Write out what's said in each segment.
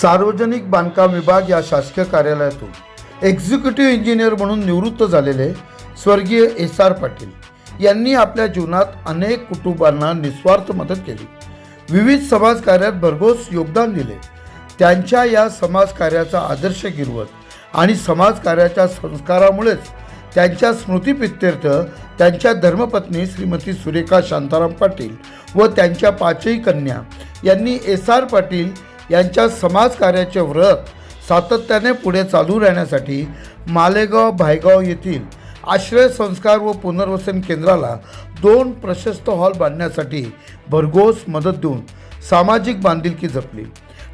सार्वजनिक बांधकाम विभाग या शासकीय कार्यालयातून एक्झिक्युटिव्ह इंजिनियर म्हणून निवृत्त झालेले स्वर्गीय एस आर पाटील यांनी आपल्या जीवनात अनेक कुटुंबांना निस्वार्थ मदत केली. विविध समाज कार्यात भरघोस योगदान दिले. त्यांच्या या समाज कार्याचा आदर्श गिरवत आणि समाज कार्याच्या संस्कारामुळेच त्यांच्या स्मृतीप्रित्यर्थ त्यांच्या धर्मपत्नी श्रीमती सुरेखा शांताराम पाटील व त्यांच्या पाचही कन्या यांनी एस आर पाटील यांच्या समाजकार्याचे व्रत सातत्याने पुढे चालू राहण्यासाठी मालेगाव भायगाव येथील आश्रय संस्कार व पुनर्वसन केंद्राला दोन प्रशस्त हॉल बांधण्यासाठी भरघोस मदत देऊन सामाजिक बांधिलकी जपली.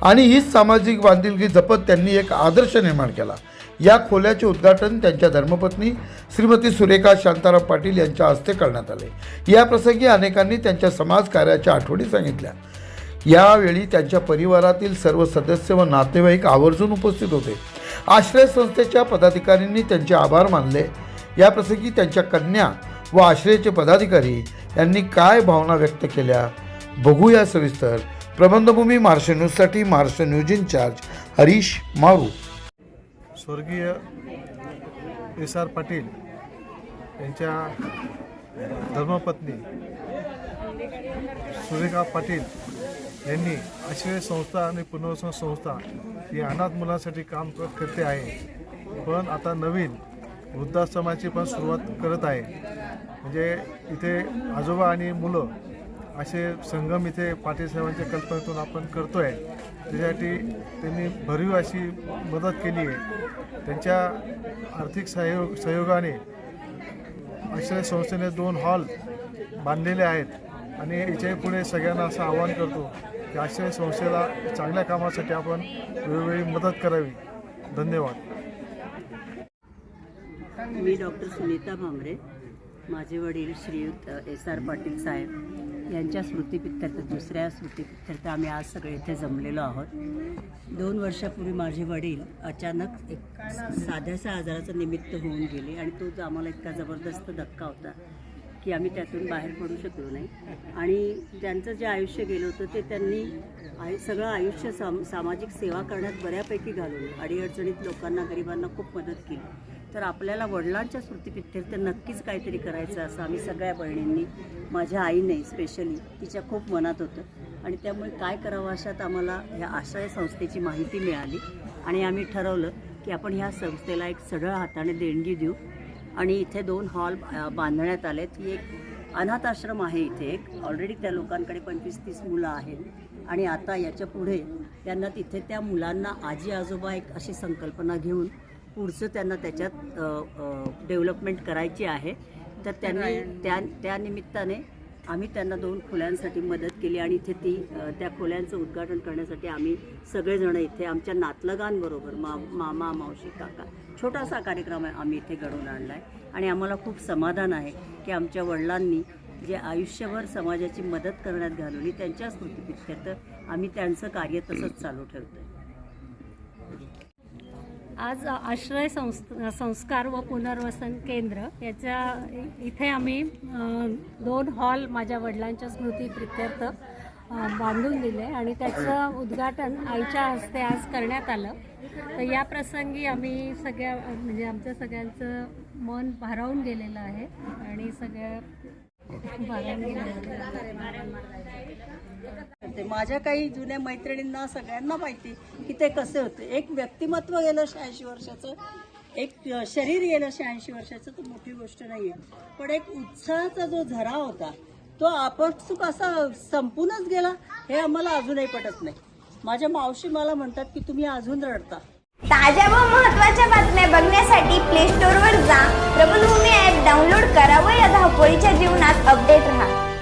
आणि हीच सामाजिक बांधिलकी जपत त्यांनी एक आदर्श निर्माण केला. या खोल्याचे उद्घाटन त्यांच्या धर्मपत्नी श्रीमती सुरेखा शांताराम पाटील यांच्या हस्ते करण्यात आले. या प्रसंगी अनेकांनी त्यांच्या समाजकार्याच्या आठवणी सांगितल्या. यावेळी त्यांच्या परिवारातील सर्व सदस्य व नातेवाईक आवर्जून उपस्थित होते. आश्रय संस्थेच्या पदाधिकाऱ्यांनी त्यांचे आभार मानले. याप्रसंगी त्यांच्या कन्या व आश्रयाचे पदाधिकारी यांनी काय भावना व्यक्त केल्या? बघूया सविस्तर. प्रबंधभूमी महाराष्ट्र न्यूजसाठी महाराष्ट्र न्यूज इन्चार्ज हरीश मारू. स्वर्गीय एस आर पाटील यांच्या धर्मपत्नी सुरेखा पाटील यांनी आश्रय संस्था आणि पुनर्वसन संस्था ही अनाथ मुलांसाठी काम करते आहे. पण आता नवीन वृद्धाश्रमाची पण सुरुवात करत आहे. म्हणजे इथे आजोबा आणि मुलं असे संगम इथे पाटील साहेबांच्या कल्पनेतून आपण करतो आहे त्यासाठी त्यांनी भरीव अशी मदत केली आहे. त्यांच्या आर्थिक सहयोग सहयोगाने आश्रय संस्थेने दोन हॉल बांधलेले आहेत. आणि याच्याही पुढे सगळ्यांना असं आवाहन करतो की आश्रय संस्थेला चांगल्या कामासाठी आपण वेळोवेळी मदत करावी. धन्यवाद. मी डॉक्टर सुनीता भांबरे माझे वडील श्रीयुत एस आर पाटील साहेब. यांच्या स्मृतीपित्यर्थ दुसऱ्या स्मृतीपित्यर्थ आम्ही आज सगळे इथे जमलेलो आहोत. दोन वर्षापूर्वी माझे वडील अचानक एक साध्याशा आजाराचं निमित्त होऊन गेले आणि तो आम्हाला इतका जबरदस्त धक्का होता. की आम्ही त्यातून बाहेर पडू शकलो नाही. आणि त्यांचं जे आयुष्य गेलं होतं ते त्यांनी आयु सगळं आयुष्य साम सामाजिक सेवा करण्यात बऱ्यापैकी घालवलं. अडीअडचणीत लोकांना गरिबांना खूप मदत केली. तर आपल्याला वडिलांच्या स्मृतीपित्यर्थ नक्कीच काहीतरी करायचं असं आम्ही सगळ्या बहिणींनी माझ्या आईने स्पेशली तिच्या खूप मनात होतं. आणि त्यामुळे काय करावं अशात आम्हाला ह्या आश्रय संस्थेची माहिती मिळाली. आणि आम्ही ठरवलं की आपण ह्या संस्थेला एक सढळ हाताने देणगी देऊ. आणि इथे दोन हॉल बांधण्यात आलेत. ही एक अनाथ आश्रम आहे इथे एक. ऑलरेडी त्या लोकांकडे पंचवीस तीस मुलं आहेत. आणि आता याच्यापुढे त्यांना तिथे त्या मुलांना आजी आजोबा एक अशी संकल्पना घेऊन पुढचं त्यांना त्याच्यात डेव्हलपमेंट करायची आहे. तर त्यांनी त्या त्या निमित्ताने आम्ही त्यांना दोन खोल्यांसाठी मदत केली आणि इथे ती त्या खोल्यांचं उद्घाटन करण्यासाठी आम्ही सगळेजण इथे आमच्या नातलगांबरोबर मा मामा मावशी काका छोटासा कार्यक्रम आहे आम्ही इथे घडवून आणला आहे आणि आम्हाला खूप समाधान आहे की आमच्या वडिलांनी जे आयुष्यभर समाजाची मदत करण्यात घालवली त्यांच्या स्मृतीपित्यर्थ आम्ही त्यांचं कार्य तसंच चालू ठेवतो आहे आज आश्रय संस् संस्कार व पुनर्वसन केंद्र याच्या इथे आम्ही दोन हॉल माझ्या वडिलांच्या स्मृती प्रित्यर्थ बांधून दिले आणि त्याचं उद्घाटन आईच्या हस्ते आज करण्यात आलं. तर या प्रसंगी आम्ही सगळ्या म्हणजे आमच्या सगळ्यांचं मन भारावून गेलेलं आहे आणि सगळ्या भारावून गेलेलं ते माझ्या काही जुन्या मैत्रिणींना सगळ्यांना माहिती की ते कसे होते. एक व्यक्तिमत्व गेलं शहाऐंशी वर्षाचं एक शरीर गेलं शहाऐंशी वर्षाचं तर मोठी गोष्ट नाही आहे पण एक उत्साहाचा जो झरा होता तो आपसूक असा संपूनच गेला हे आम्हाला अजूनही पटत नाही. माझ्या मावशी मला म्हणतात की तुम्ही अजून रडता. ताज्या व महत्त्वाच्या बातम्या बघण्यासाठी प्ले स्टोर वर जा. प्रबलभूमी ऍप डाउनलोड करा व या धावपळीच्या जीवनात अपडेट राहा.